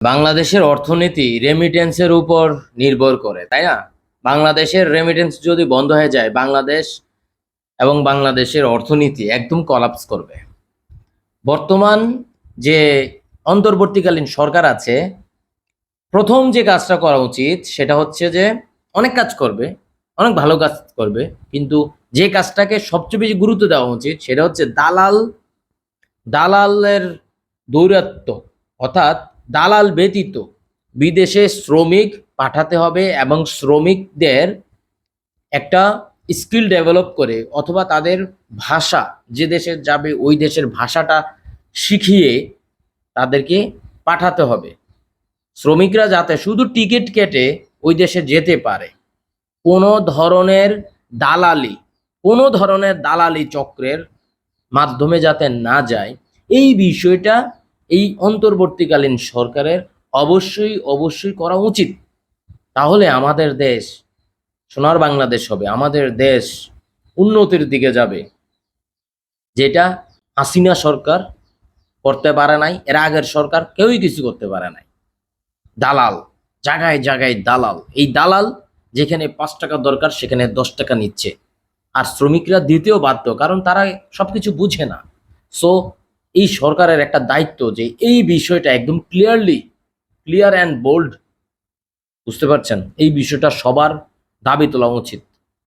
বাংলাদেশের অর্থনীতি রেমিটেন্সের উপর নির্ভর করে, তাই না? বাংলাদেশের রেমিটেন্স যদি বন্ধ হয়ে যায়, বাংলাদেশ এবং বাংলাদেশের অর্থনীতি একদম কলাপস করবে। বর্তমান যে অন্তর্বর্তীকালীন সরকার আছে, প্রথম যে কাজটা করা উচিত সেটা হচ্ছে যে অনেক কাজ করবে, অনেক ভালো কাজ করবে, কিন্তু যে কাজটাকে সবচেয়ে বেশি গুরুত্ব দেওয়া উচিত সেটা হচ্ছে দালাল, দালালের দৌরাত্ম অর্থাৎ দালাল ব্যতীত বিদেশে শ্রমিক পাঠাতে হবে এবং শ্রমিকদের একটা স্কিল ডেভেলপ করে অথবা তাদের ভাষা, যে দেশে যাবে ওই দেশের ভাষাটা শিখিয়ে তাদেরকে পাঠাতে হবে। শ্রমিকরা যাতে শুধু টিকিট কেটে ওই দেশে যেতে পারে। কোনো ধরনের দালালি, কোনো ধরনের দালালি চক্রের মাধ্যমে যাতে না যায়, এই বিষয়টা এই অন্তর্বর্তীকালীন সরকারের অবশ্যই অবশ্যই করা উচিত। তাহলে আমাদের দেশ, সোনার বাংলাদেশ হবে, আমাদের দেশ উন্নতির দিকে যাবে। যেটা হাসিনা সরকার করতে পারে নাই, এর আগের সরকার কেউই কিছু করতে পারে নাই। দালাল, জায়গায় জায়গায় দালাল। এই দালাল যেখানে পাঁচ টাকা দরকার, সেখানে দশ টাকা নিচ্ছে। আর শ্রমিকরা দিতেও বাধ্য, কারণ তারা সবকিছু বুঝে না। সো এই সরকারের একটা দায়িত্ব যে এই বিষয়টা একদম ক্লিয়ারলি ক্লিয়ার অ্যান্ড বোল্ড বুঝতে পারছেন? এই বিষয়টা সবার দাবি তোলা উচিত।